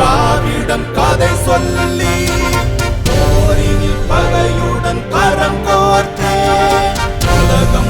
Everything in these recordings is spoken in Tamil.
திராவிடம் கதை சொல்லி போரினில் பகையுடன் கரம் கோர்த்தே. உலகம்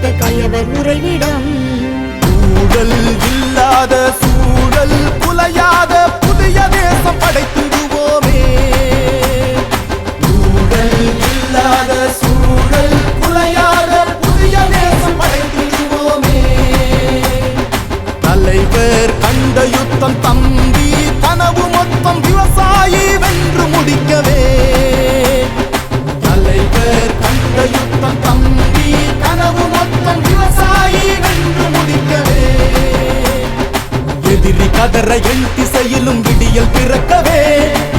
கயவர் உறைவிட கதற எண் திசையிலும் விடியல் பிறக்கவே.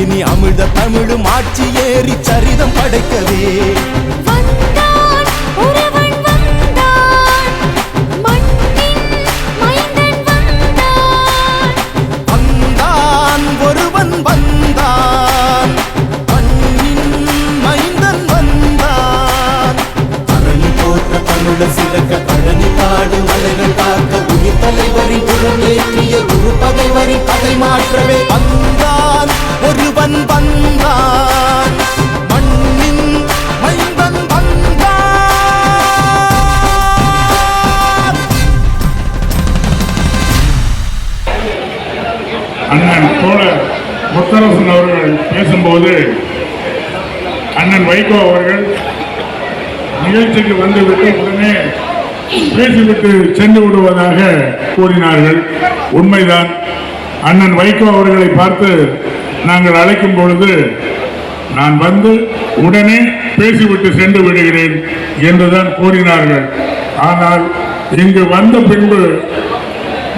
இனி அமிழ்த தமிழும் ஆட்சி ஏறி சரிதம் படைக்கவே. வந்தான் ஒருவன் வந்தான். மண்ணின் மைந்தன் வந்தான். வந்தான் ஒருவன் வந்தான். மண்ணின் மைந்தன் வந்தான். தரணி போற்ற தமிழர் சிறக்க பழனி காடு மலைகள் காக்க உயிர் தலைவரின் குரல் ஏற்றிய பகைவரை பகை மாற்றவே வந்தான். ஒருவன் வந்தான். மண்ணின் மைந்தன் வந்தான். அண்ணன் தோழர் முத்தரசன் அவர்கள் பேசும்போது அண்ணன் வைகோ அவர்கள் நிகழ்ச்சிக்கு வந்துவிட்டு உடனே பேசிவிட்டு சென்று விடுவதாக கூறினார்கள். உண்மைதான். அண்ணன் வைகோ அவர்களை பார்த்து நாங்கள் அழைக்கும் பொழுது நான் வந்து உடனே பேசிவிட்டு சென்று விடுகிறேன் என்றுதான் கூறினார்கள். ஆனால் இங்கு வந்த பின்பு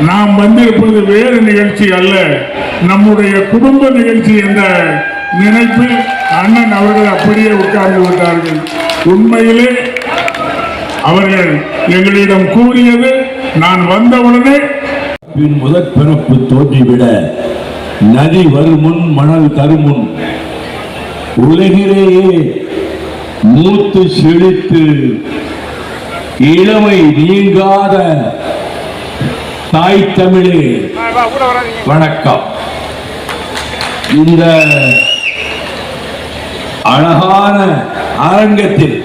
நாம் வந்திருப்பது வேறு நிகழ்ச்சி அல்ல. நம்முடைய குடும்ப நிகழ்ச்சி என்ற நினைப்பில் அண்ணன் அவர்கள் அப்படியே உட்கார்ந்து விட்டார்கள். உண்மையிலே அவர்கள் எங்களிடம் கூறியது நான் வந்தவுடனே பின் முதற் பிறப்பு தோன்றிவிட நதி வருமுன் மணல் தருமுன் உலகிலேயே மூத்து செழித்து இளமை நீங்காத தாய் தமிழே. வணக்கம். இந்த அழகான அரங்கத்தில்